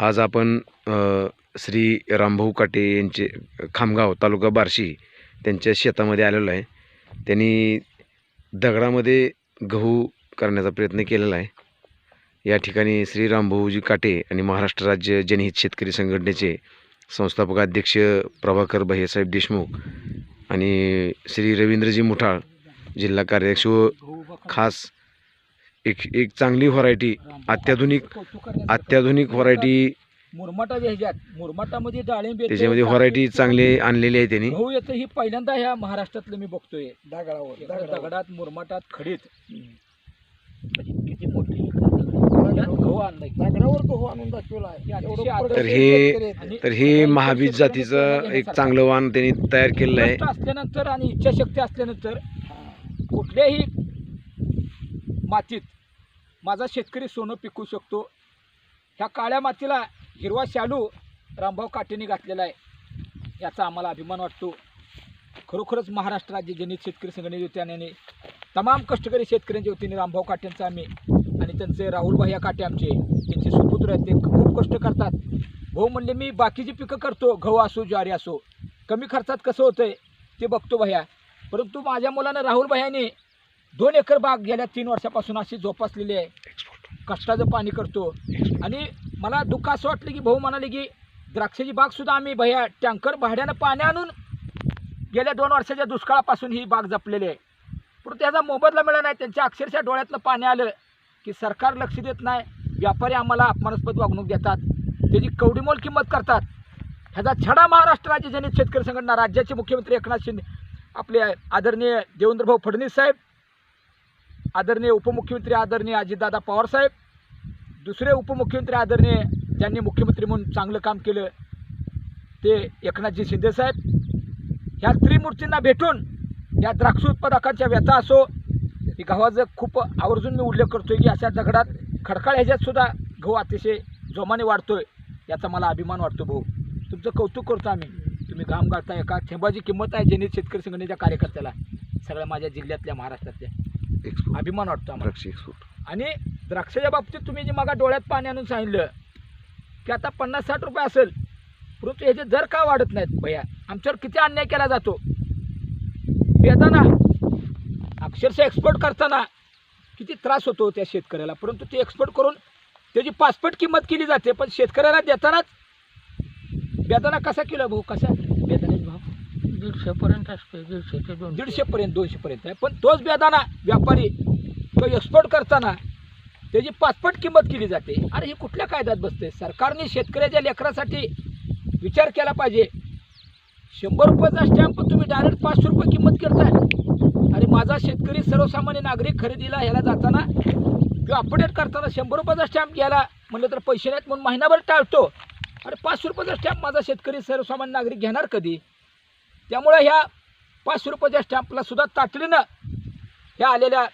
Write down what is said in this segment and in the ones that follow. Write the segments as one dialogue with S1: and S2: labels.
S1: आज आपण श्री रामभाऊ काटे यांचे खामगाव तालुका बार्शी त्यांच्या शेतामध्ये आलेलो आहे. त्यांनी दगडामध्ये गहू करण्याचा प्रयत्न केलेला आहे. या ठिकाणी श्री रामभाऊजी काटे आणि महाराष्ट्र राज्य जनहित शेतकरी संघटनेचे संस्थापक अध्यक्ष प्रभाकर भैयासाहेब देशमुख आणि श्री रवींद्रजी मुठाळ जिल्हा कार्याध्यक्ष व खास एक एक चांगली व्हरायटी अत्याधुनिक अत्याधुनिक व्हरायटी
S2: मुरमाटाच्या ह्याच्यात मुरमाटामध्ये डाळिंब येतं,
S1: त्याच्यामध्ये व्हरायटी चांगली आणलेली आहे त्यांनी.
S2: गहू येतं ही पहिल्यांदा ह्या महाराष्ट्रातलं मी बघतोय.
S3: दगडावर
S2: दगडात मुरमाटात खडीत.
S3: किती मोठी.
S2: त्यात गहू आणलाय.
S3: दगडावर गहू आणून दाखवला आहे.
S2: अतिशय
S3: एवढं
S2: आदर्श
S1: तर हे-
S3: शेतकरी आहेत.
S2: आणि
S1: तर हे महाबीज जातीचं एक चांगलं वाण त्यांनी तयार केलेलं आहे.
S2: कष्ट असल्यानंतर आणि इच्छाशक्ती असल्यानंतर कुठल्याही मातीत माझा शेतकरी सोनं पिकू शकतो. ह्या काळ्या मातीला हिरवा शालू रामभाऊ काटेने घातलेला आहे. याचा आम्हाला अभिमान वाटतो. खरोखरच महाराष्ट्र राज्य जनित शेतकरी संघटनेच्या वतीने तमाम कष्टकरी शेतकऱ्यांच्या वतीने रामभाऊ काट्यांचं आम्ही आणि त्यांचे राहुलभाई या काटे आमचे त्यांचे सुपुत्र आहेत ते खूप कष्ट करतात. भाऊ म्हणले मी बाकीची पिकं करतो गहू असो ज्वारी असो. कमी खर्चात कसं होतंय ते बघतो भैया. परंतु माझ्या मुलानं राहुल भैयाने दोन एकर बाग गेल्या तीन वर्षापासून अशी जोपासलेली आहे. कष्टाचं पाणी करतो. आणि मला दुःख असं वाटलं की भाऊ म्हणाले की द्राक्षाची बागसुद्धा आम्ही भैया टँकर भाड्यानं पाणी आणून गेल्या दोन वर्षाच्या दुष्काळापासून ही बाग जपलेली आहे. परंतु त्याचा मोबदला मिळाला नाही. त्यांच्या अक्षरशः डोळ्यातलं पाणी आलं की सरकार लक्ष देत नाही. व्यापारी आम्हाला अपमानास्पद वागणूक देतात. त्याची कवडीमोल किंमत करतात. ह्याचा छडा महाराष्ट्र राज्य जनहित शेतकरी संघटना राज्याचे मुख्यमंत्री एकनाथ शिंदे आपले आदरणीय देवेंद्रभाऊ फडणवीस साहेब आदरणीय उपमुख्यमंत्री आदरणीय अजितदादा पवारसाहेब दुसरे उपमुख्यमंत्री आदरणीय ज्यांनी मुख्यमंत्री म्हणून चांगलं काम केलं ते एकनाथजी शिंदेसाहेब ह्या त्रिमूर्तींना भेटून या द्राक्ष उत्पादकांच्या व्यथा असो की गव्हाचं खूप आवर्जून मी उल्लेख करतोय की अशा दगडात खडकाळ ह्याच्यात सुद्धा गहू अतिशय जोमाने वाढतोय याचा मला अभिमान वाटतो भाऊ. तुमचं कौतुक करतो आम्ही. तुम्ही घाम गाळताय एका थेंबाची किंमत आहे जेणे शेतकरी संघटनेच्या कार्यकर्त्याला सगळ्या माझ्या जिल्ह्यातल्या महाराष्ट्रातल्या.
S1: एक्सपोर्ट
S2: अभिमान वाटतो आम्हाला.
S1: द्राक्ष एक्सपोर्ट
S2: आणि द्राक्षाच्या बाबतीत तुम्ही जे मागा डोळ्यात पाणी आणून सांगितलं की आता पन्नास साठ रुपये असेल परंतु ह्याचे दर का वाढत नाहीत? भैया आमच्यावर किती अन्याय केला जातो? बेदाना अक्षरशः एक्सपोर्ट करताना किती त्रास होतो त्या शेतकऱ्याला. परंतु ते एक्सपोर्ट करून त्याची पाचपट किंमत केली जाते पण शेतकऱ्याला देतानाच बेदाना कसा किलो भाऊ? कसा?
S3: दीडशे पर्यंत असते दीडशे ते दोन.
S2: दीडशेपर्यंत दोनशेपर्यंत आहे. पण तोच बेदाना व्यापारी तो एक्सपोर्ट करताना त्याची पाचपट किंमत केली जाते. अरे ही कुठल्या कायद्यात बसते सरकारने शेतकऱ्याच्या लेकरासाठी विचार केला पाहिजे. शंभर रुपयाचा स्टॅम्प तुम्ही डायरेक्ट पाचशे रुपये किंमत करताय. अरे माझा शेतकरी सर्वसामान्य नागरिक खरेदीला ह्याला जाताना किंवा अपडेट करताना शंभर रुपयाचा स्टॅम्प घ्यायला म्हणलं तर पैसे नाहीत म्हणून महिनाभर टाळतो. अरे पाचशे रुपयाचा स्टॅम्प माझा शेतकरी सर्वसामान्य नागरिक घेणार कधी? त्यामुळे ह्या पाचशे रुपयाच्या स्टॅम्पला सुद्धा तातडीनं ह्या आलेल्या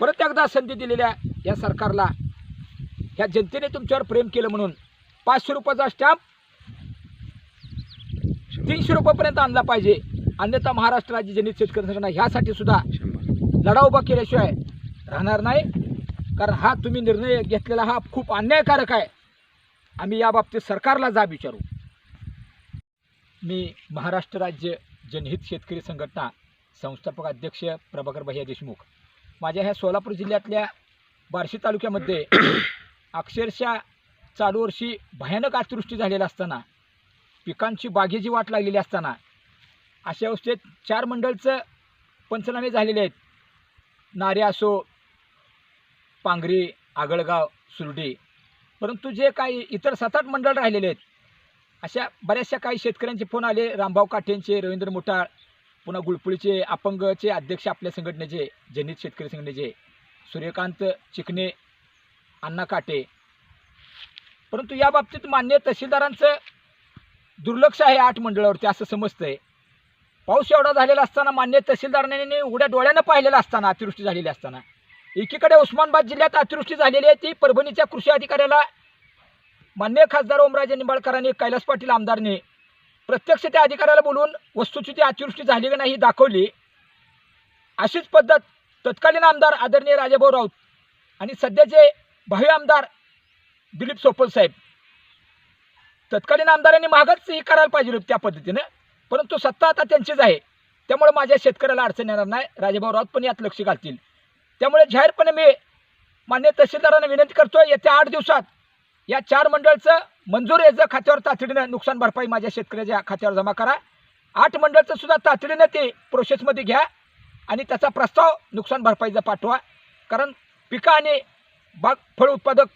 S2: परत एकदा संधी दिलेल्या या सरकारला. ह्या जनतेने तुमच्यावर प्रेम केलं म्हणून पाचशे रुपयाचा स्टॅम्प तीनशे रुपयापर्यंत आणला पाहिजे. अन्यथा महाराष्ट्र राज्य जनहित शेतकरी संघटना ह्यासाठी सुद्धा लढा उभा केल्याशिवाय राहणार नाही. कारण हा तुम्ही निर्णय घेतलेला हा खूप अन्यायकारक आहे. आम्ही याबाबतीत सरकारला जाब विचारू. मी महाराष्ट्र राज्य जनहित शेतकरी संघटना संस्थापक अध्यक्ष प्रभाकर भैया देशमुख. माझ्या ह्या सोलापूर जिल्ह्यातल्या बार्शी तालुक्यामध्ये अक्षरशः चालू वर्षी भयानक अतिवृष्टी झालेली असताना पिकांची बागेची वाट लागलेली असताना अशा अवस्थेत चार मंडळचं पंचनामे झालेले आहेत. नारे असो पांगरी आगळगाव सुरडी परंतु जे काही इतर सात आठ मंडळ राहिलेले आहेत अशा बऱ्याचशा काही शेतकऱ्यांचे फोन आले. रामभाऊ काठेंचे रवींद्र मुठाळ पुन्हा गुळपुळीचे अपंगचे अध्यक्ष आपल्या संघटनेचे जनित शेतकरी संघटनेचे सूर्यकांत चिकणे अण्णा काटे. परंतु या बाबतीत मान्य तहसीलदारांचं दुर्लक्ष आहे आठ मंडळावरती असं समजतंय. पाऊस एवढा झालेला असताना मान्य तहसीलदारांनी उघड्या डोळ्यानं पाहिलेलं असताना अतिवृष्टी झालेली असताना. एकीकडे उस्मानाबाद जिल्ह्यात अतिवृष्टी झालेली आहे ती परभणीच्या कृषी अधिकाऱ्याला मान्य खासदार ओमराजे निंबाळकरांनी कैलास पाटील आमदारने प्रत्यक्ष त्या अधिकाऱ्याला बोलून वस्तुस्थिती अतिवृष्टी झाली का नाही दाखवली. अशीच पद्धत तत्कालीन आमदार आदरणीय राजाभाऊ राऊत आणि सध्याचे भावी आमदार दिलीप सोपल साहेब. तत्कालीन आमदारांनी मागच ही करायला पाहिजे होती त्या पद्धतीनं परंतु सत्ता आता त्यांचीच आहे. त्यामुळे माझ्या शेतकऱ्याला अडचण येणार नाही राजेभाऊ राऊत पण यात लक्ष घालतील. त्यामुळे जाहीरपणे मी मान्य तहसीलदारांना विनंती करतो येत्या आठ दिवसात या चार मंडळचं मंजूर याचं खात्यावर तातडीनं नुकसान भरपाई माझ्या शेतकऱ्याच्या खात्यावर जमा करा. आठ मंडळचं सुद्धा तातडीनं ते प्रोसेसमध्ये घ्या आणि त्याचा प्रस्ताव नुकसान भरपाईचा पाठवा. कारण पिकं आणि बाग फळ उत्पादक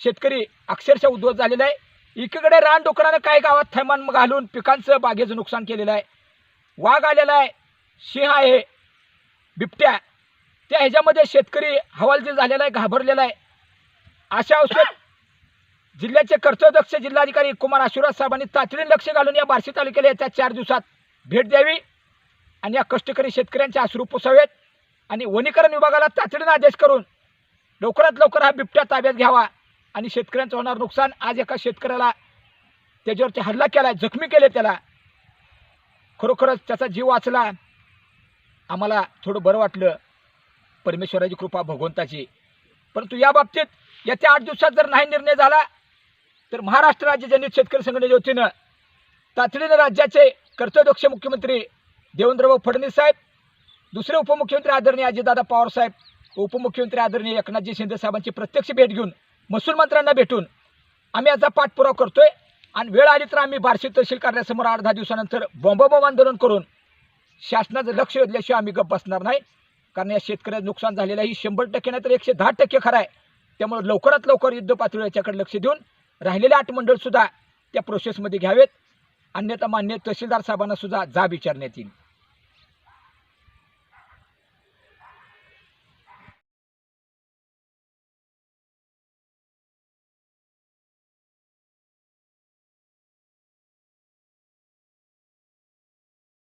S2: शेतकरी अक्षरशः उद्ध्वस्त झालेला आहे. एकीकडे रानडुकरानं काही गावात थैमान घालून पिकांचं बागेचं नुकसान केलेलं आहे. वाघ आलेला आहे सिंह आहे बिबट्या. त्या ह्याच्यामध्ये शेतकरी हवालदिल झालेला आहे घाबरलेला आहे. अशा औषध जिल्ह्याचे कर्तव्यदक्ष जिल्हाधिकारी कुमार आशिवराज साहेबांनी तातडीने लक्ष घालून या बार्शी तालुक्याला येत्या चार दिवसात भेट द्यावी आणि या कष्टकरी शेतकऱ्यांचे आश्रू पुसावेत आणि वनीकरण विभागाला तातडीने आदेश करून लवकरात लवकर हा बिबट्या ताब्यात घ्यावा आणि शेतकऱ्यांचं होणार नुकसान आज एका शेतकऱ्याला त्याच्यावरती हल्ला केला जखमी केले त्याला. खरोखरच त्याचा जीव वाचला. आम्हाला थोडं बरं वाटलं. परमेश्वराची कृपा भगवंताची. परंतु या बाबतीत येत्या आठ दिवसात जर नाही निर्णय झाला तर महाराष्ट्र राज्य जनित शेतकरी संघटनेच्या वतीनं तातडीनं राज्याचे कर्तव्यदक्ष मुख्यमंत्री देवेंद्रभाऊ फडणवीस साहेब दुसरे उपमुख्यमंत्री आदरणीय अजितदादा पवार साहेब उपमुख्यमंत्री आदरणीय एकनाथजी शिंदे साहेबांची प्रत्यक्ष भेट घेऊन महसूल मंत्र्यांना भेटून आम्ही याचा पाठपुरावा करतोय. आणि वेळ आली तर आम्ही बार्शी तहसील कार्यासमोर आठ दहा दिवसानंतर बॉम्बबॉम्ब आंदोलन करून शासनाचं लक्ष वेधल्याशिवाय आम्ही गप्प बसणार नाही. कारण या शेतकऱ्याचं नुकसान झालेलं आहे. ही शंभर टक्के नाही तर एकशे दहा टक्के खरं आहे. त्यामुळे लवकरात लवकर युद्ध पातळीवर याच्याकडे लक्ष देऊन राहिलेले आठ मंडळसुद्धा त्या प्रोसेसमध्ये घ्यावेत. अन्यथा मान्य तहसीलदार साहेबांनासुद्धा जाब विचारण्यात येईल.